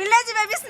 Village Baby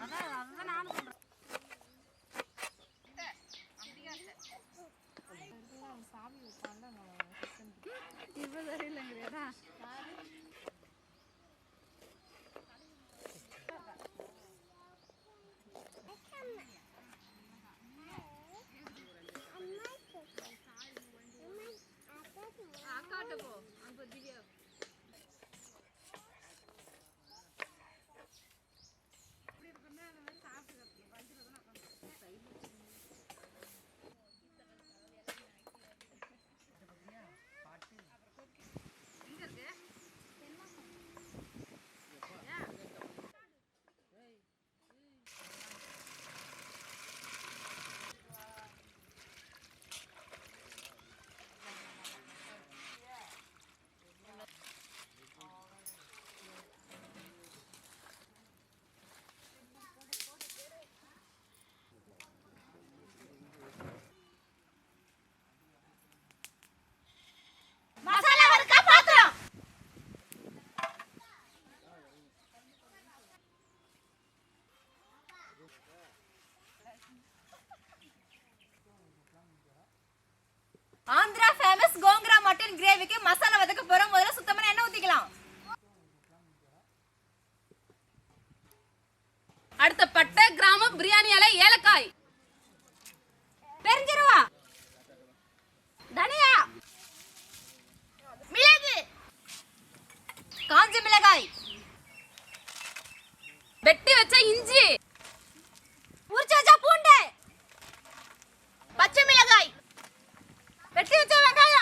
masala கிரேவிக்கு மசாலா வதக்க போறோம். முதல்ல சுத்தமான எண்ணெய் ஊத்திக்கலாம். அடுத்த பட்டை கிராமம் பிரியாணி இலை ஏலக்காய். பெருஞ்சிருவா தனியா? மிளகு. காஞ்ச மிளகாய். வெட்டி வச்ச இஞ்சி. உரிச்சு வச்ச பூண்டு. பச்சை மிளகாய். வெட்டி வச்ச வெங்காயம்.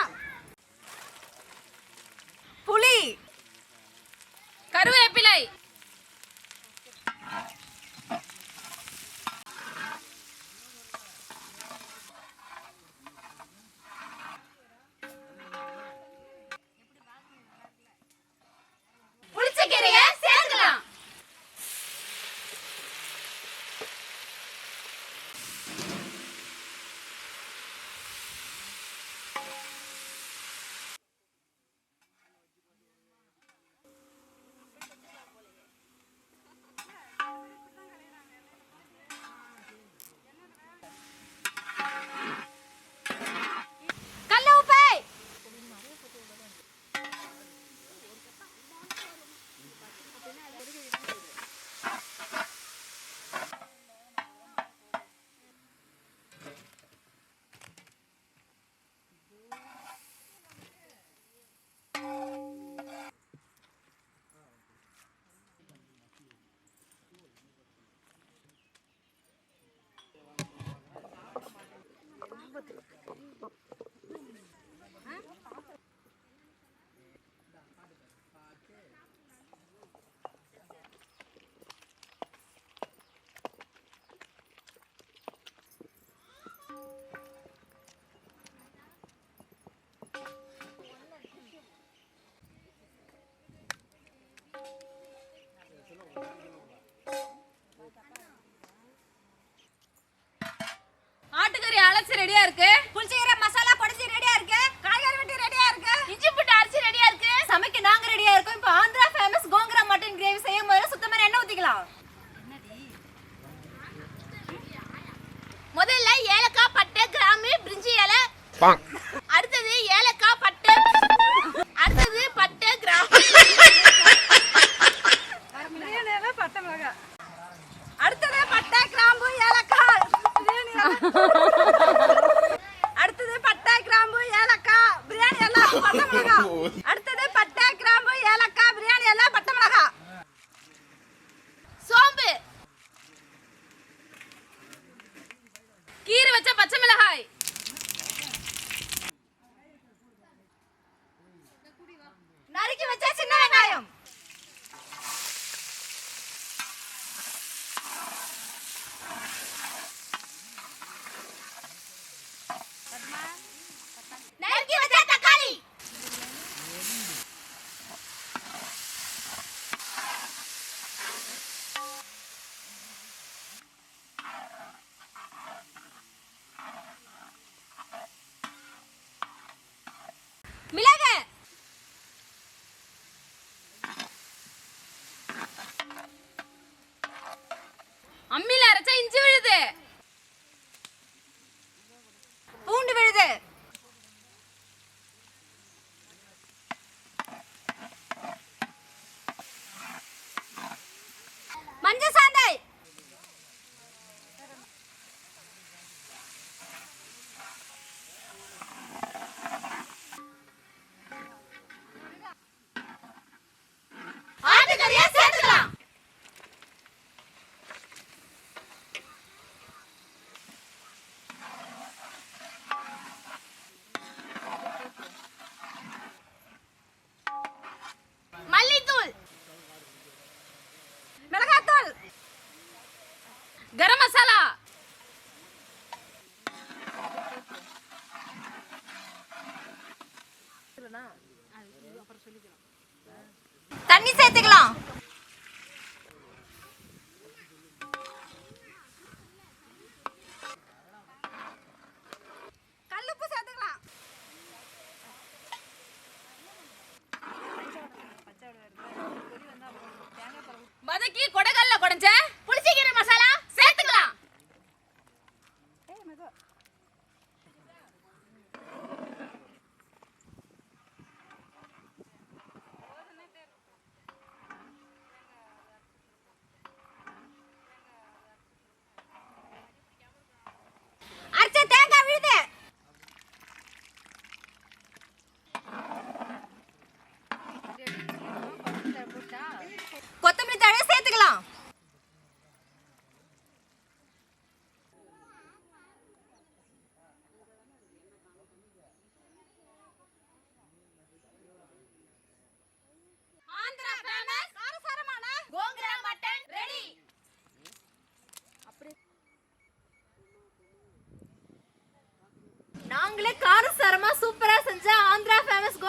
vật ayer, ¿qué? தண்ணி சேர்த்துக்கலாம். கல்லுப்பு சேர்த்துக்கலாம். வதக்கி கொடகல்ல குடஞ்சேன்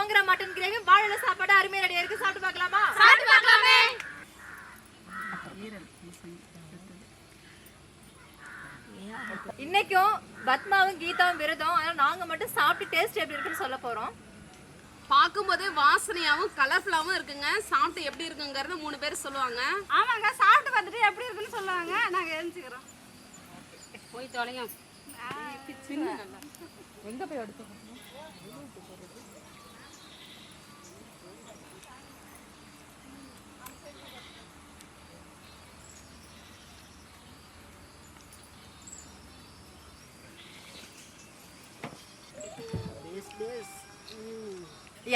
ஓங்குற மட்டன் கிரேவி வாழல சாப்பாடு அருமையா ரெடியா இருக்கு சாப்பிட்டு பார்க்கலாமா? சாப்பிட்டு பார்க்கலாமே. இன்னைக்கும் பத்மாவும் கீதாவும் விரதம். ஆனால் நாங்க மட்டும் சாப்பிட்டு டேஸ்ட் எப்படி இருக்குன்னு சொல்ல போறோம். பார்க்கும்போது வாசனையாகவும் கலர்ஃபுல்லாவும் இருக்குங்க. சாப்பிட்டு எப்படி இருக்குங்கிறது மூணு பேர் சொல்லுவாங்க. ஆமாங்க சாப்பிட்டு வந்துட்டு எப்படி இருக்குன்னு சொல்லுவாங்க. நாங்க எழுந்துக்கிறோம் போய் தொலையும். எங்க போய் எடுத்துக்கணும்?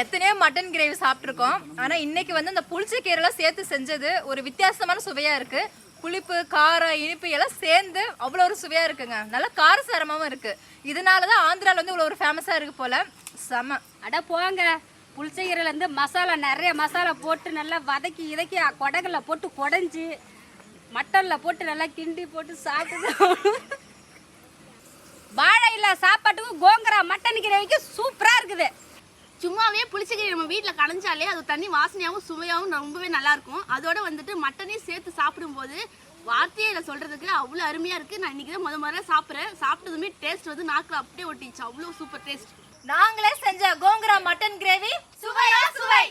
எத்தனையோ மட்டன் கிரேவி சாப்பிட்ருக்கோம் ஆனால் இன்றைக்கி வந்து அந்த புளிச்ச கீரைலாம் சேர்த்து செஞ்சது ஒரு வித்தியாசமான சுவையாக இருக்குது புளிப்பு காரம் இனிப்பு எல்லாம் சேர்ந்து அவ்வளோ ஒரு சுவையாக இருக்குங்க. நல்லா காரசாரமாகவும் இருக்குது இதனால தான் ஆந்திராவில் வந்து இவ்வளோ ஒரு ஃபேமஸாக இருக்குது போல். செம. அட போங்க. புளிச்ச கீரைலேருந்து மசாலா நிறைய மசாலா போட்டு நல்லா வதக்கி இதக்கி கொடகல்ல போட்டு குடஞ்சி மட்டனில் போட்டு நல்லா கிண்டி போட்டு சாப்பிட்டு. வாழை இல்லை சாப்பாட்டுக்கும் கோங்கரா மட்டன் கீரை சூப்பராக இருக்குது. சும்மாவே புளிச்சக்கீரை நம்ம வீட்டில் கடைஞ்சாலே அது தண்ணி வாசனையாகவும் சுவையாகவும் ரொம்பவே நல்லாயிருக்கும். அதோட வந்துட்டு மட்டனையும் சேர்த்து சாப்பிடும்போது வார்த்தையில சொல்கிறதுக்கு அவ்வளோ அருமையாக இருக்குது நான் இன்னைக்கு தான் முத முதல்ல சாப்பிட்றேன். சாப்பிட்டதுமே டேஸ்ட் வந்து நாக்கில் அப்படியே ஒட்டிச்சு அவ்வளோ சூப்பர் டேஸ்ட் நாங்களே செஞ்ச கோங்குரா மட்டன் கிரேவி. சுவையா சுவை.